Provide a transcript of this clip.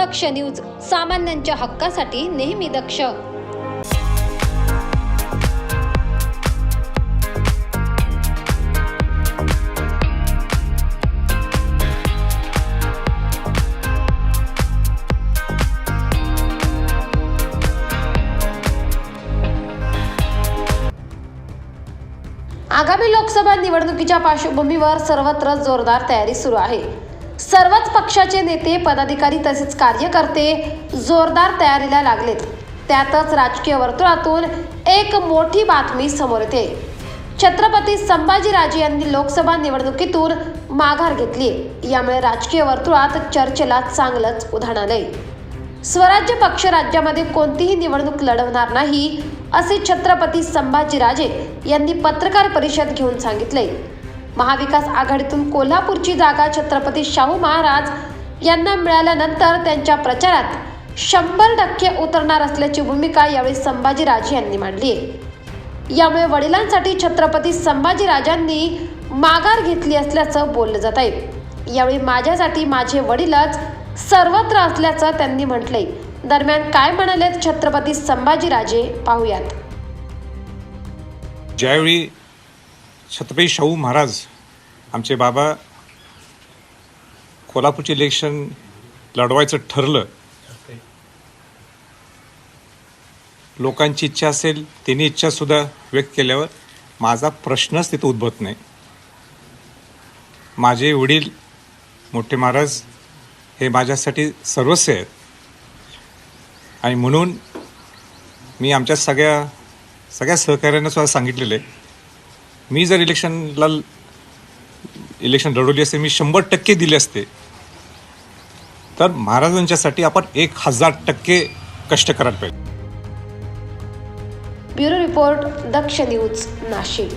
दक्ष news सामान्यांच्या हक्कासाठी नेहमी दक्ष. आगामी लोकसभा निवडणुकीच्या पार्श्वभूमीवर सर्वत्र जोरदार तयारी सुरू आहे. सर्वच पक्षाचे नेते पदाधिकारी तसेच कार्यकर्ते जोरदार तयारीला लागलेत. त्यातच राजकीय वर्तुळातून एक मोठी बातमी समोर येते. छत्रपती संभाजीराजे यांनी लोकसभा निवडणुकीतून माघार घेतली. यामुळे राजकीय वर्तुळात चर्चेला चांगलंच उधाण आलंय. स्वराज्य पक्ष राज्यामध्ये कोणतीही निवडणूक लढवणार नाही असे छत्रपती संभाजीराजे यांनी पत्रकार परिषद घेऊन सांगितले महाविकास आघाडीतून कोल्हापूरची जागा छत्रपती शाहू महाराज यांना मिळाल्यानंतर त्यांच्या प्रचारात शंभर टक्के उतरणार असल्याची भूमिका यावेळी संभाजीराजे यांनी मांडली आहे. यामुळे वडिलांसाठी छत्रपती संभाजीराजांनी माघार घेतली असल्याचं बोललं जात आहे. यावेळी माझ्यासाठी माझे वडीलच सर्वत्र असल्याचं त्यांनी म्हटलंय. दरम्यान काय म्हणालेत छत्रपती संभाजीराजे? पाहूयात. ज्यावेळी छत्रपती शाहू महाराज आमचे बाबा कोल्हापूरचे इलेक्शन लढवायचं ठरलं. लोकांची इच्छा असेल त्यांनी इच्छासुद्धा व्यक्त केल्यावर माझा प्रश्नच तिथं उद्भवत नाही. माझे वडील मोठे महाराज हे माझ्यासाठी सर्वस्व आहेत. आणि म्हणून मी आमच्या सगळ्या सगळ्या सहकार्यांना सुद्धा सांगितलेलं आहे. मी जर इलेक्शनला इलेक्शन लढवली असते मी शंभर टक्के दिले असते. तर महाराजांच्यासाठी आपण एक हजार टक्के कष्ट करायला पाहिजे. Bureau report Daksh news Nashik.